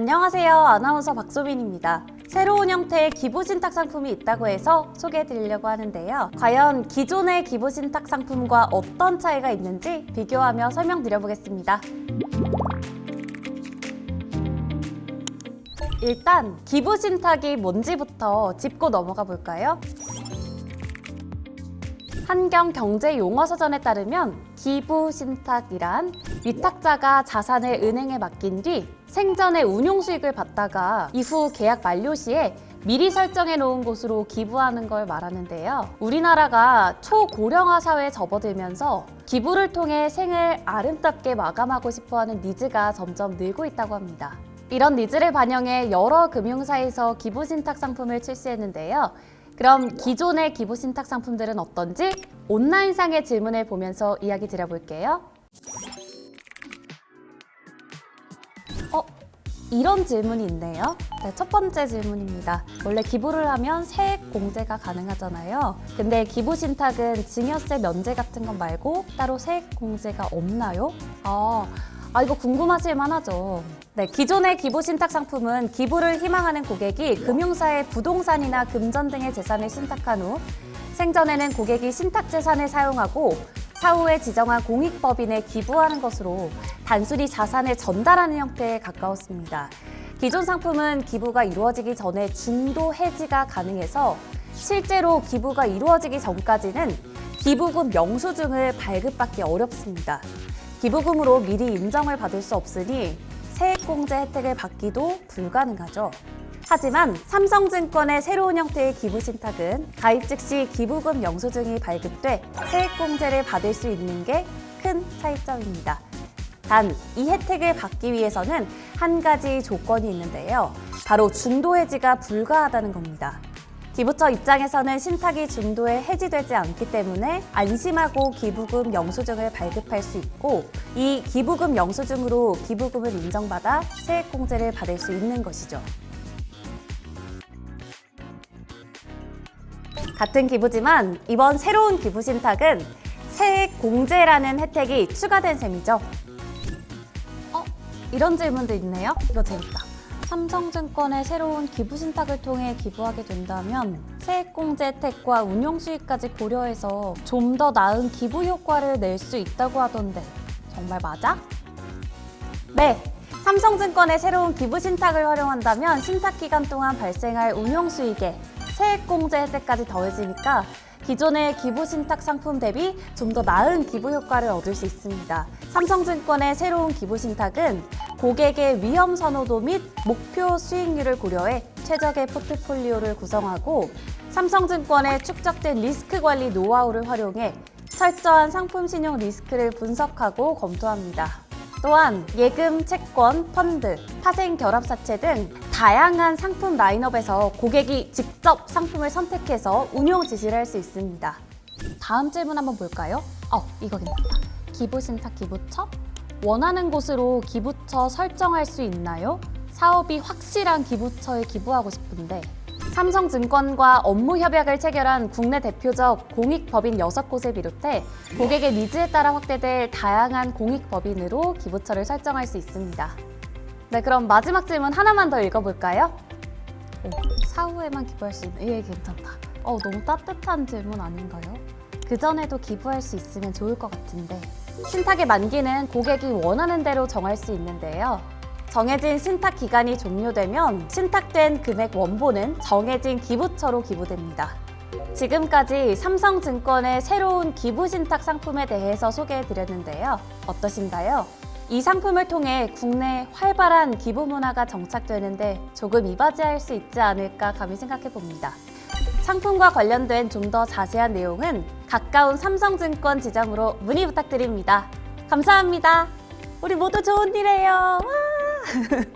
안녕하세요. 아나운서 박소민입니다. 새로운 형태의 기부신탁 상품이 있다고 해서 소개해 드리려고 하는데요. 과연 기존의 기부신탁 상품과 어떤 차이가 있는지 비교하며 설명드려 보겠습니다. 일단 기부신탁이 뭔지부터 짚고 넘어가 볼까요? 한경경제용어서전에 따르면 기부신탁이란 위탁자가 자산을 은행에 맡긴 뒤 생전에 운용 수익을 받다가 이후 계약 만료 시에 미리 설정해 놓은 곳으로 기부하는 걸 말하는데요. 우리나라가 초고령화 사회에 접어들면서 기부를 통해 생을 아름답게 마감하고 싶어 하는 니즈가 점점 늘고 있다고 합니다. 이런 니즈를 반영해 여러 금융사에서 기부신탁 상품을 출시했는데요. 그럼 기존의 기부 신탁 상품들은 어떤지 온라인상의 질문을 보면서 이야기 드려볼게요. 어, 이런 질문이 있네요. 네, 첫 번째 질문입니다. 원래 기부를 하면 세액 공제가 가능하잖아요. 근데 기부 신탁은 증여세 면제 같은 것 말고 따로 세액 공제가 없나요? 아, 아 이거 궁금하실 만하죠. 네, 기존의 기부 신탁 상품은 기부를 희망하는 고객이 금융사의 부동산이나 금전 등의 재산을 신탁한 후 생전에는 고객이 신탁 재산을 사용하고 사후에 지정한 공익법인에 기부하는 것으로 단순히 자산을 전달하는 형태에 가까웠습니다. 기존 상품은 기부가 이루어지기 전에 중도 해지가 가능해서 실제로 기부가 이루어지기 전까지는 기부금 영수증을 발급받기 어렵습니다. 기부금으로 미리 인정을 받을 수 없으니 세액공제 혜택을 받기도 불가능하죠. 하지만 삼성증권의 새로운 형태의 기부 신탁은 가입 즉시 기부금 영수증이 발급돼 세액공제를 받을 수 있는 게 큰 차이점입니다. 단, 이 혜택을 받기 위해서는 한 가지 조건이 있는데요. 바로 중도 해지가 불가하다는 겁니다. 기부처 입장에서는 신탁이 중도에 해지되지 않기 때문에 안심하고 기부금 영수증을 발급할 수 있고 이 기부금 영수증으로 기부금을 인정받아 세액공제를 받을 수 있는 것이죠. 같은 기부지만 이번 새로운 기부 신탁은 세액 공제라는 혜택이 추가된 셈이죠. 어? 이런 질문도 있네요. 이거 재밌다. 삼성증권의 새로운 기부 신탁을 통해 기부하게 된다면 세액 공제 혜택과 운용 수익까지 고려해서 좀 더 나은 기부 효과를 낼 수 있다고 하던데 정말 맞아? 네. 삼성증권의 새로운 기부 신탁을 활용한다면 신탁 기간 동안 발생할 운용 수익에 세액 공제 혜택까지 더해지니까 기존의 기부 신탁 상품 대비 좀 더 나은 기부 효과를 얻을 수 있습니다. 삼성증권의 새로운 기부 신탁은 고객의 위험 선호도 및 목표 수익률을 고려해 최적의 포트폴리오를 구성하고 삼성증권의 축적된 리스크 관리 노하우를 활용해 철저한 상품 신용 리스크를 분석하고 검토합니다. 또한 예금, 채권, 펀드, 파생 결합사채 등 다양한 상품 라인업에서 고객이 직접 상품을 선택해서 운용 지시를 할 수 있습니다. 다음 질문 한번 볼까요? 어, 이거 괜찮다. 기부신탁 기부처? 원하는 곳으로 기부처 설정할 수 있나요? 사업이 확실한 기부처에 기부하고 싶은데 삼성증권과 업무 협약을 체결한 국내 대표적 공익법인 6곳을 비롯해 고객의 니즈에 따라 확대될 다양한 공익법인으로 기부처를 설정할 수 있습니다. 네, 그럼 마지막 질문 하나만 더 읽어볼까요? 오, 사후에만 기부할 수 있는, 예, 괜찮다. 어, 너무 따뜻한 질문 아닌가요? 그전에도 기부할 수 있으면 좋을 것 같은데. 신탁의 만기는 고객이 원하는 대로 정할 수 있는데요. 정해진 신탁 기간이 종료되면 신탁된 금액 원본은 정해진 기부처로 기부됩니다. 지금까지 삼성증권의 새로운 기부 신탁 상품에 대해서 소개해 드렸는데요. 어떠신가요? 이 상품을 통해 국내 활발한 기부 문화가 정착되는데 조금 이바지할 수 있지 않을까 감히 생각해 봅니다. 상품과 관련된 좀 더 자세한 내용은 가까운 삼성증권 지점으로 문의 부탁드립니다. 감사합니다. 우리 모두 좋은 일 해요. 呵 呵